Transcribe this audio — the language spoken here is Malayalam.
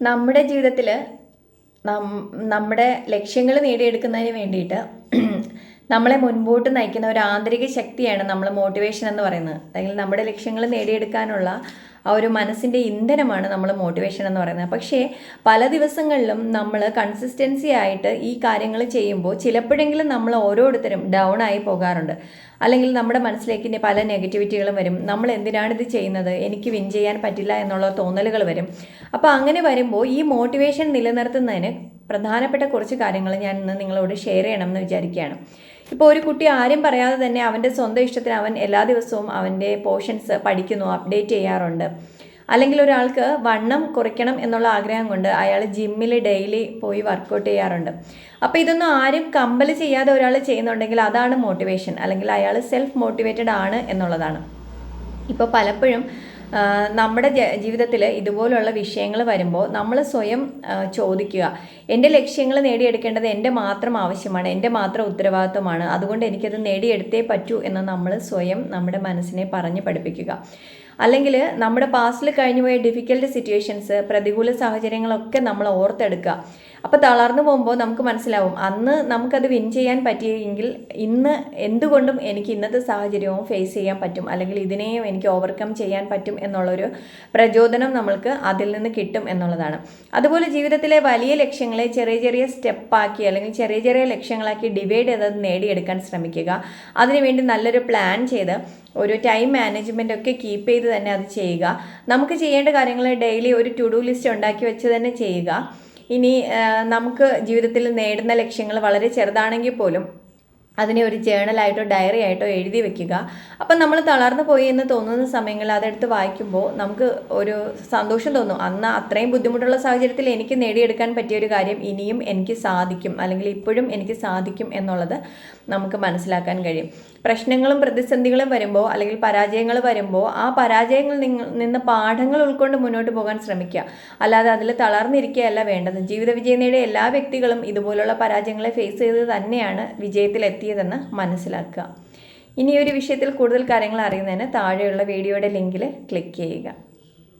നമ്മുടെ ജീവിതത്തിൽ നമ്മുടെ ലക്ഷ്യങ്ങൾ നേടിയെടുക്കുന്നതിന് വേണ്ടിയിട്ട് നമ്മളെ മുൻപോട്ട് നയിക്കുന്ന ഒരു ആന്തരിക ശക്തിയാണ് നമ്മൾ മോട്ടിവേഷൻ എന്ന് പറയുന്നത്. അല്ലെങ്കിൽ നമ്മുടെ ലക്ഷ്യങ്ങൾ നേടിയെടുക്കാനുള്ള ആ ഒരു മനസ്സിന്റെ ഇന്ധനമാണ് നമ്മൾ മോട്ടിവേഷൻ എന്ന് പറയുന്നത്. പക്ഷേ പല ദിവസങ്ങളിലും നമ്മൾ കൺസിസ്റ്റൻസി ആയിട്ട് ഈ കാര്യങ്ങൾ ചെയ്യുമ്പോൾ ചിലപ്പോഴെങ്കിലും നമ്മൾ ഓരോരുത്തരും ഡൗൺ ആയി പോകാറുണ്ട്. അല്ലെങ്കിൽ നമ്മുടെ മനസ്സിലേക്ക് പല നെഗറ്റിവിറ്റികളും വരും. നമ്മൾ എന്തിനാണ് ഇത് ചെയ്യുന്നത്? എനിക്ക് വിൻ ചെയ്യാൻ പറ്റില്ല എന്നുള്ള തോന്നലുകൾ വരും. അപ്പോൾ അങ്ങനെ വരുമ്പോൾ ഈ മോട്ടിവേഷൻ നിലനിർത്തുന്നതിന് പ്രധാനപ്പെട്ട കുറച്ച് കാര്യങ്ങൾ ഞാൻ ഇന്ന് നിങ്ങളോട് ഷെയർ ചെയ്യണം എന്ന് വിചാരിക്കുകയാണ്. ഇപ്പോൾ ഒരു കുട്ടി ആരും പറയാതെ തന്നെ അവന്റെ സ്വന്തം ഇഷ്ടത്തിന് അവൻ എല്ലാ ദിവസവും അവന്റെ പോർഷൻസ് പഠിക്കുന്നു അപ്ഡേറ്റ് ചെയ്യാറുണ്ട്. അല്ലെങ്കിൽ ഒരാൾക്ക് വണ്ണം കുറയ്ക്കണം എന്നുള്ള ആഗ്രഹം കൊണ്ട് അയാൾ ജിമ്മിൽ ഡെയിലി പോയി വർക്കൗട്ട് ചെയ്യാറുണ്ട്. അപ്പോൾ ഇതൊന്നും ആരും കമ്പൽ ചെയ്യാതെ ഒരാൾ ചെയ്യുന്നുണ്ടെങ്കിൽ അതാണ് മോട്ടിവേഷൻ അല്ലെങ്കിൽ അയാൾ സെൽഫ് മോട്ടിവേറ്റഡ് ആണ് എന്നുള്ളതാണ്. ഇപ്പോൾ പലപ്പോഴും നമ്മുടെ ജീവിതത്തിൽ ഇതുപോലുള്ള വിഷയങ്ങൾ വരുമ്പോൾ നമ്മൾ സ്വയം ചോദിക്കുക. എന്റെ ലക്ഷ്യങ്ങൾ നേടിയെടുക്കേണ്ടത് എന്റെ മാത്രം ആവശ്യമാണ് എന്റെ മാത്രം ഉത്തരവാദിത്വമാണ്. അതുകൊണ്ട് എനിക്കത് നേടിയെടുത്തേ പറ്റൂ എന്ന് നമ്മൾ സ്വയം നമ്മുടെ മനസ്സിനെ പറഞ്ഞ് പഠിപ്പിക്കുക. അല്ലെങ്കിൽ നമ്മുടെ പാസ്റ്റിൽ കഴിഞ്ഞുപോയ ഡിഫിക്കൽട്ട് സിറ്റുവേഷൻസ് പ്രതികൂല സാഹചര്യങ്ങളൊക്കെ നമ്മൾ ഓർത്തെടുക്കുക. അപ്പോൾ തളർന്നു പോകുമ്പോൾ നമുക്ക് മനസ്സിലാവും അന്ന് നമുക്കത് വിൻ ചെയ്യാൻ പറ്റിയെങ്കിൽ ഇന്ന് എന്തുകൊണ്ടും എനിക്ക് ഇന്നത്തെ സാഹചര്യവും ഫേസ് ചെയ്യാൻ പറ്റും. അല്ലെങ്കിൽ ഇതിനെയും എനിക്ക് ഓവർകം ചെയ്യാൻ പറ്റും എന്നുള്ളൊരു പ്രചോദനം നമ്മൾക്ക് അതിൽ നിന്ന് കിട്ടും എന്നുള്ളതാണ്. അതുപോലെ ജീവിതത്തിലെ വലിയ ലക്ഷ്യങ്ങളെ ചെറിയ ചെറിയ സ്റ്റെപ്പാക്കി അല്ലെങ്കിൽ ചെറിയ ചെറിയ ലക്ഷ്യങ്ങളാക്കി ഡിവൈഡ് ചെയ്തത് നേടിയെടുക്കാൻ ശ്രമിക്കുക. അതിനുവേണ്ടി നല്ലൊരു പ്ലാൻ ചെയ്ത് ഒരു ടൈം മാനേജ്മെന്റ് ഒക്കെ കീപ്പ് ചെയ്ത് തന്നെ അത് ചെയ്യുക. നമുക്ക് ചെയ്യേണ്ട കാര്യങ്ങൾ ഡെയിലി ഒരു ടു ഡു ലിസ്റ്റ് ഉണ്ടാക്കി വെച്ച് തന്നെ ചെയ്യുക. ഇനി നമുക്ക് ജീവിതത്തിൽ നേടുന്ന ലക്ഷ്യങ്ങൾ വളരെ ചെറുതാണെങ്കിൽ പോലും അതിനെ ഒരു ജേണലായിട്ടോ ഡയറി ആയിട്ടോ എഴുതി വെക്കുക. അപ്പം നമ്മൾ തളർന്നു പോയി എന്ന് തോന്നുന്ന സമയങ്ങളിൽ അതെടുത്ത് വായിക്കുമ്പോൾ നമുക്ക് ഒരു സന്തോഷം തോന്നും. അന്ന് അത്രയും ബുദ്ധിമുട്ടുള്ള സാഹചര്യത്തിൽ എനിക്ക് നേടിയെടുക്കാൻ പറ്റിയ ഒരു കാര്യം ഇനിയും എനിക്ക് സാധിക്കും അല്ലെങ്കിൽ ഇപ്പോഴും എനിക്ക് സാധിക്കും എന്നുള്ളത് നമുക്ക് മനസ്സിലാക്കാൻ കഴിയും. പ്രശ്നങ്ങളും പ്രതിസന്ധികളും വരുമ്പോൾ അല്ലെങ്കിൽ പരാജയങ്ങൾ വരുമ്പോൾ ആ പരാജയങ്ങളിൽ നിന്ന് പാഠങ്ങൾ ഉൾക്കൊണ്ട് മുന്നോട്ട് പോകാൻ ശ്രമിക്കുക. അല്ലാതെ അതിൽ തളർന്നിരിക്കുകയല്ല വേണ്ടത്. ജീവിത വിജയം നേടിയ എല്ലാ വ്യക്തികളും ഇതുപോലുള്ള പരാജയങ്ങളെ ഫേസ് ചെയ്ത് തന്നെയാണ് വിജയത്തിലെത്തിയതെന്ന് മനസ്സിലാക്കുക. ഇനി ഒരു വിഷയത്തിൽ കൂടുതൽ കാര്യങ്ങൾ അറിയുന്നതിന് താഴെയുള്ള വീഡിയോയുടെ ലിങ്കിൽ ക്ലിക്ക് ചെയ്യുക.